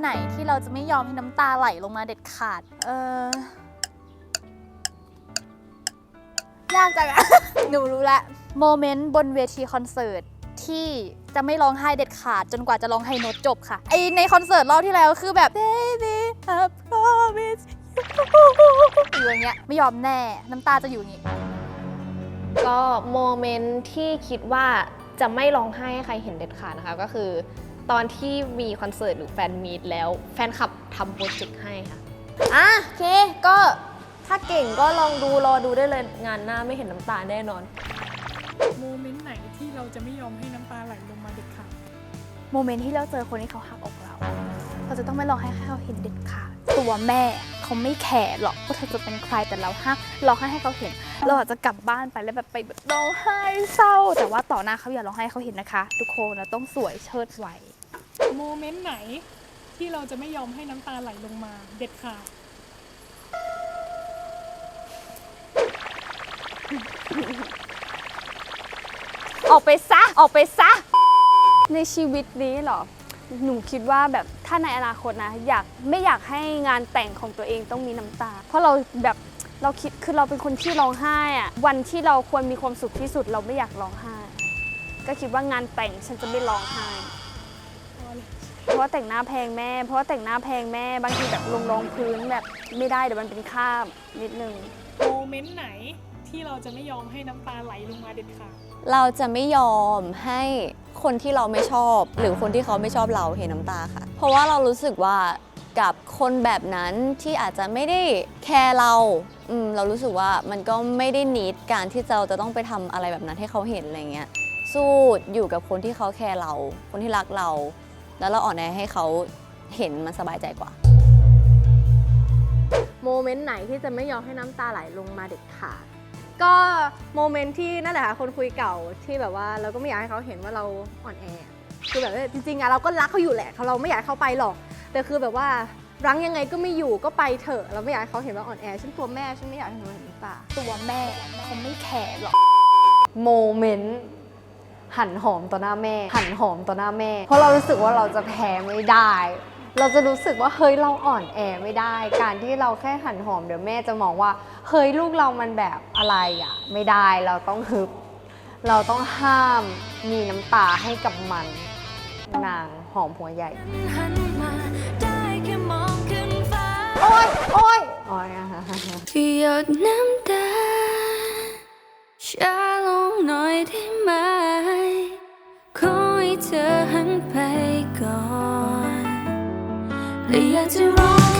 ไหนที่เราจะไม่ยอมให้น้ำตาไหลลงมาเด็ดขาด เออยากจังอะ หนูรู้ละโมเมนต์บนเวทีคอนเสิร์ตที่จะไม่ร้องไห้เด็ดขาดจนกว่าจะร้องไห้โน้ตจบค่ะ ไอในคอนเสิร์ตรอบที่แล้วคือแบบ baby I promise you อยู่อย่างเงี้ยไม่ยอมแน่ น้ำตาจะอยู่อย่างงี้ ก็โมเมนต์ที่คิดว่าจะไม่ร้องไห้ให้ใครเห็นเด็ดขาดนะคะ ก็คือ ตอนที่มีคอนเสิร์ตหรือแฟนมีตแล้ว แฟนคลับทำโปรเจกต์ให้ค่ะ อะโอเค ก็ถ้าเก่งก็ลองดูรอดูได้เลยงานหน้าไม่เห็นน้ำตาแน่นอน โมเมนต์ไหนที่เราจะไม่ยอมให้น้ำตาไหลลงมาเด็ดขาดโมเมนต์ที่เราเจอคนที่เขาหักอกเรา เราจะต้องไม่ร้องไห้ให้เขาเห็นเด็ดขาดตัวแม่เขาไม่แคร์หรอกว่าเธอจะเป็นใครแต่เราห้ามร้องไห้ให้เขาเห็น เราอาจจะกลับบ้านไปแล้วแบบไปแบบร้องไห้เศร้า แต่ว่าต่อหน้าเขาอย่าร้องไห้ให้เขาเห็นนะคะ ทุกคนเราต้องสวยเชิดไว้ โมเมนต์ไหนที่เราจะไม่ยอมให้น้ำตาไหลลงมาเด็ดขาดออกไปซะ ออกไปซะ ในชีวิตนี้เหรอ หนูคิดว่าแบบถ้าในอนาคตนะ อยากไม่อยากให้งานแต่งของตัวเองต้องมีน้ำตา เพราะเราแบบเราคิดคือเราเป็นคนที่ร้องไห้อะวันที่เราควรมีความสุขที่สุดเราไม่อยากร้องไห้ ก็คิดว่างานแต่งฉันจะไม่ร้องไห้ เพราะว่าแต่งหน้าแพงแม่ เพราะว่าแต่งหน้าแพงแม่บางทีแบบลงรองพื้นแบบไม่ได้เดี๋ยวมันเป็นคราบนิดนึง โมเมนต์ไหนที่เราจะไม่ยอมให้น้ำตาไหลลงมาเด็ดขาดเราจะไม่ยอมให้คนที่เราไม่ชอบ หรือคนที่เขาไม่ชอบเราเห็นน้ำตาค่ะ เพราะว่าเรารู้สึกว่ากับคนแบบนั้นที่อาจจะไม่ได้แคร์เราอืมเรารู้สึกว่ามันก็ไม่ได้นิดการที่เราจะต้องไปทำอะไรแบบนั้นให้เขาเห็นอะไรเงี้ยสู้อยู่กับคนที่เขาแคร์เรา คนที่รักเรา แล้วเราอ่อนแอให้เขาเห็นมันสบายใจกว่า โมเมนต์ไหนที่จะไม่ยอมให้น้ำตาไหลลงมาเด็ดขาดก็โมเมนต์ที่นั่นแหละค่ะคนคุยเก่าที่แบบว่าเราก็ไม่อยากให้เขาเห็นว่าเราอ่อนแอคือแบบว่าจริงๆอะเราก็รักเขาอยู่แหละเราไม่อยากให้เขาไปหรอก แต่คือแบบว่ารั้งยังไงก็ไม่อยู่ก็ไปเถอะเราไม่อยากให้เขาเห็นว่าอ่อนแอฉันตัวแม่ฉันไม่อยากให้เขาเห็นน้ำตา ตัวแม่เขาไม่แคร์หรอก โมเมนต์ หันหอมต่อหน้าแม่ หันหอมต่อหน้าแม่ เพราะเรารู้สึกว่าเราจะแพ้ไม่ได้ เราจะรู้สึกว่าเฮ้ยเราอ่อนแอไม่ได้ การที่เราแค่หันหอมเดี๋ยวแม่จะมองว่าเฮ้ยลูกเรามันแบบอะไรอะ ไม่ได้เราต้องฮึบเราต้องห้ามมีน้ำตาให้กับมัน นางหอมหัวใหญ่หันมาได้แค่มองขึ้นฟ้าโอ๊ยโอ๊ยโอ๊ยอะหยดน้ำตาช้าลงหน่อยได้ไหม อยากจะร้อง